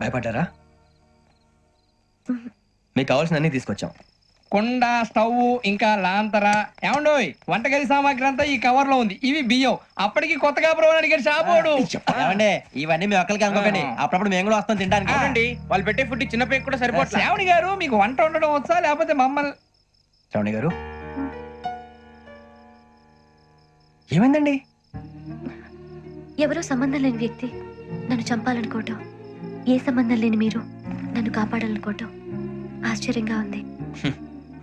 భయపడ్డారా? మీకు కావాల్సిన అన్ని తీసుకొచ్చాం. కుండ స్టవ్ ఇంకా లాంతర. ఏమండోయ్ వంటగది సామాగ్రి అంతా ఈ కవర్లో ఉంది. ఇవి బియ్యం. అప్పటికి కొత్తగా బ్రౌన్ అడిగాడు షాపోడు. ఏమండి ఇవన్నీ మీ ఒక్కరికి అనుకోకండి. అప్పుడప్పుడు మేము కూడా వస్తాం తినడానికి. అవునండి. వాళ్ళు పెట్టే ఫుడ్ చిన్న పేరు కూడా సరిపోట్లే శ్రావణి గారు మీకు వంట వండడం వచ్చా? లేకపోతే మమ్మల్ని శ్రవణి గారు? ఏమైందండి? ఎవరో సంబంధం లేని వ్యక్తి నన్ను చంపాలనుకోవటం. ఏ సంబంధం లేని మీరు నన్ను కాపాడాలనుకోవటం. ఆశ్చర్యంగా ఉంది.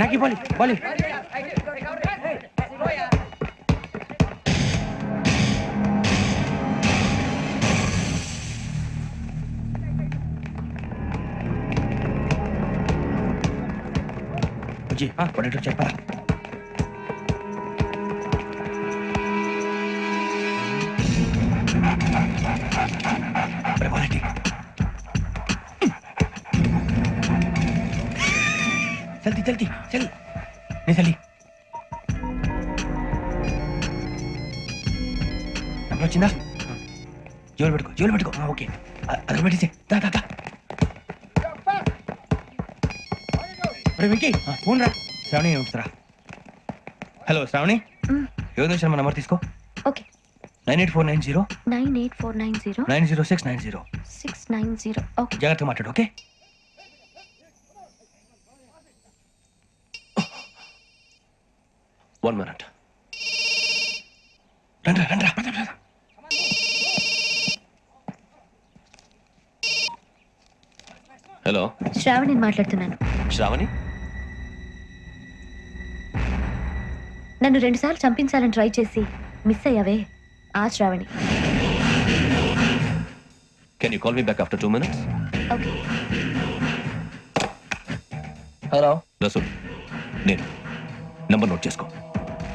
నాకు బాలి బాలి బుజ్జి పడేటో చెప్పరా జల్దీ చల్. నీ చల్లి. నెంబర్ వచ్చిందా? జోలు పెట్టుకో జోలు పెట్టుకో. ఓకే. అదొక పెట్టేసి దా దా దా. వెంకీ. ఫోన్ రా. శ్రావణి ఉంచుతారా? హలో శ్రావణి. యోగేంద్ర శర్మ నెంబర్ తీసుకో? Okay. Nine eight four nine zero. Nine eight four nine zero. Nine zero six nine zero. Six nine zero. Okay. జాగ్రత్తగా మాట్లాడు ఓకే? వన్ మినిట్ రండి రండి. హలో శ్రావణిని మాట్లాడుతున్నాను. శ్రావణి? నన్ను రెండుసార్లు చంపించాలని ట్రై చేసి మిస్ అయ్యావే ఆ Sravani. Can you call me back after two minutes okay. Hello Rasool నేను. నంబర్ నోట్ చేసుకో.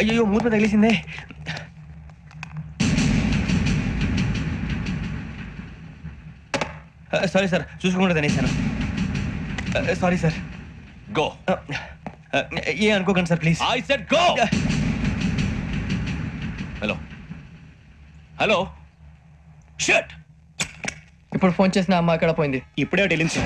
అయ్యో మూత తగిలేసిందే. సారీ సార్ చూసుకోకుండా తినేసాను. Sorry sir. గో. ఏ అనుకోకండి sir please. I said go hello hello shut ఇప్పుడు ఫోన్ చేసిన అమ్మ అక్కడ పోయింది. ఇప్పుడే సార్